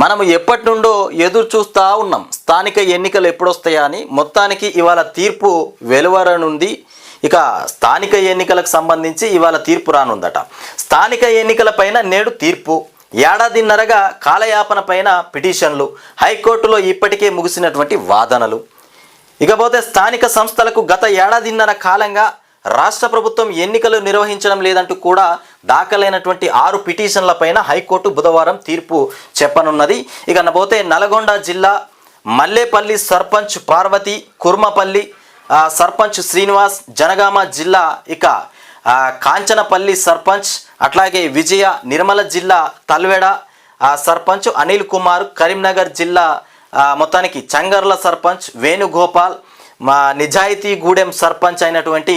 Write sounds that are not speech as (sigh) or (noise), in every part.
మనము ఎప్పటి నుండో ఎదురు చూస్తూ ఉన్నాం. స్థానిక ఎన్నికలు ఎప్పుడొస్తాయా అని మొత్తానికి ఇవాళ తీర్పు వెలువరనుంది ఇక స్థానిక ఎన్నికలకు సంబంధించి ఇవాళ తీర్పు రానుందట. స్థానిక ఎన్నికలపైన నేడు తీర్పు. ఏడాదిన్నరగా కాలయాపన పైన పిటిషన్లు. హైకోర్టులో ఇప్పటికే ముగిసినటువంటి వాదనలు. ఇకపోతే స్థానిక సంస్థలకు గత ఏడాదిన్నర కాలంగా రాష్ట్ర ప్రభుత్వం ఎన్నికలు నిర్వహించడం లేదంటూ కూడా దాఖలైనటువంటి ఆరు పిటిషన్లపైన హైకోర్టు బుధవారం తీర్పు చెప్పనున్నది. ఇక పోతే నల్గొండ జిల్లా మల్లేపల్లి సర్పంచ్ పార్వతి కుర్మపల్లి సర్పంచ్ శ్రీనివాస్ జనగామ జిల్లా ఇక కాంచనపల్లి సర్పంచ్ అట్లాగే విజయ నిర్మల జిల్లా తల్వెడ సర్పంచ్ అనిల్ కుమార్ కరీంనగర్ జిల్లా మొత్తానికి చంగర్ల సర్పంచ్ వేణుగోపాల్ మా నిజాయితీ గూడెం సర్పంచ్ అయినటువంటి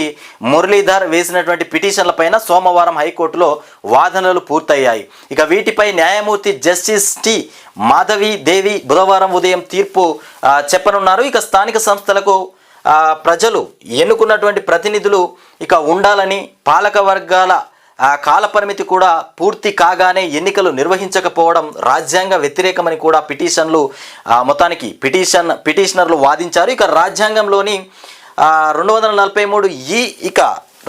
మురళీధర్ వేసినటువంటి పిటిషన్లపైన సోమవారం హైకోర్టులో వాదనలు పూర్తయ్యాయి. ఇక వీటిపై న్యాయమూర్తి జస్టిస్ టి మాధవి దేవి బుధవారం ఉదయం తీర్పు చెప్పనున్నారు. ఇక స్థానిక సంస్థలకు ప్రజలు ఎన్నుకున్నటువంటి ప్రతినిధులు ఇక ఉండాలని పాలక వర్గాల ఆ కాలపరిమితి కూడా పూర్తి కాగానే ఎన్నికలు నిర్వహించకపోవడం రాజ్యాంగ వ్యతిరేకమని కూడా పిటిషన్లు మొత్తానికి పిటిషన్ పిటిషనర్లు వాదించారు. ఇక రాజ్యాంగంలోని రెండు వందల నలభై మూడు ఈ ఇక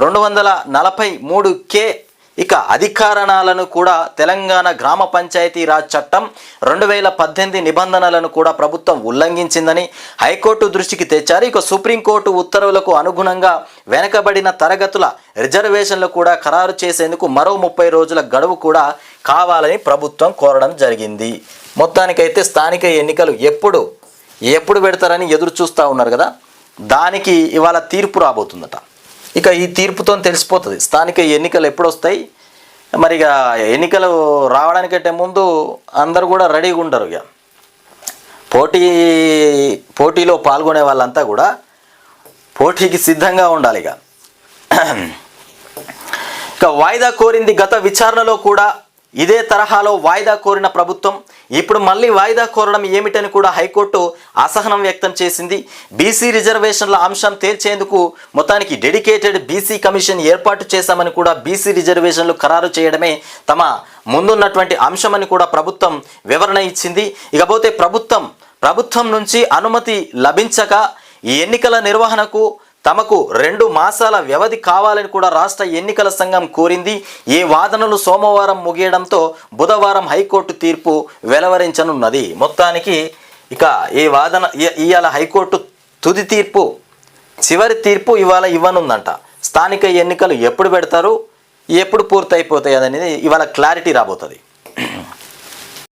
రెండు వందల నలభై మూడు కే ఇక అధికారణాలను కూడా తెలంగాణ గ్రామ పంచాయతీ రాజ్ చట్టం రెండు వేల పద్దెనిమిది నిబంధనలను కూడా ప్రభుత్వం ఉల్లంఘించిందని హైకోర్టు దృష్టికి తెచ్చారు. ఇక సుప్రీంకోర్టు ఉత్తర్వులకు అనుగుణంగా వెనకబడిన తరగతుల రిజర్వేషన్లు కూడా ఖరారు చేసేందుకు మరో ముప్పై రోజుల గడువు కూడా కావాలని ప్రభుత్వం కోరడం జరిగింది. మొత్తానికైతే స్థానిక ఎన్నికలు ఎప్పుడు ఎప్పుడు పెడతారని ఎదురు చూస్తూ ఉన్నారు కదా? దానికి ఇవాళ తీర్పు రాబోతుందట. ఇక ఈ తీర్పుతో తెలిసిపోతుంది. స్థానిక ఎన్నికలు ఎప్పుడు వస్తాయి మరి ఇక ఎన్నికలు రావడానికంటే ముందు అందరు కూడా రెడీగా ఉంటారు ఇక. పోటీ పోటీలో పాల్గొనే వాళ్ళంతా కూడా పోటీకి సిద్ధంగా ఉండాలి ఇక. (clears throat) ఇక వాయిదా కోరింది గత విచారణలో కూడా ఇదే తరహాలో వాయిదా కోరిన ప్రభుత్వం ఇప్పుడు మళ్ళీ వాయిదా కోరడం ఏమిటని కూడా హైకోర్టు అసహనం వ్యక్తం చేసింది. బీసీ రిజర్వేషన్ల అంశం తేల్చేందుకు మొత్తానికి డెడికేటెడ్ బీసీ కమిషన్ ఏర్పాటు చేశామని కూడా బీసీ రిజర్వేషన్లు ఖరారు చేయడమే తమ ముందున్నటువంటి అంశమని కూడా ప్రభుత్వం వివరణ ఇచ్చింది. ఇకపోతే ప్రభుత్వం ప్రభుత్వం నుంచి అనుమతి లభించక ఈ ఎన్నికల నిర్వహణకు తమకు రెండు మాసాల వ్యవధి కావాలని కూడా రాష్ట్ర ఎన్నికల సంఘం కోరింది. ఈ వాదనలు సోమవారం ముగియడంతో బుధవారం హైకోర్టు తీర్పు వెలువరించనున్నది. మొత్తానికి ఇక ఈ వాదన ఇవాళ హైకోర్టు తుది తీర్పు చివరి తీర్పు ఇవాళ ఇవ్వనుందంట. స్థానిక ఎన్నికలు ఎప్పుడు పెడతారు ఎప్పుడు పూర్తయిపోతాయి అనేది ఇవాళ క్లారిటీ రాబోతుంది.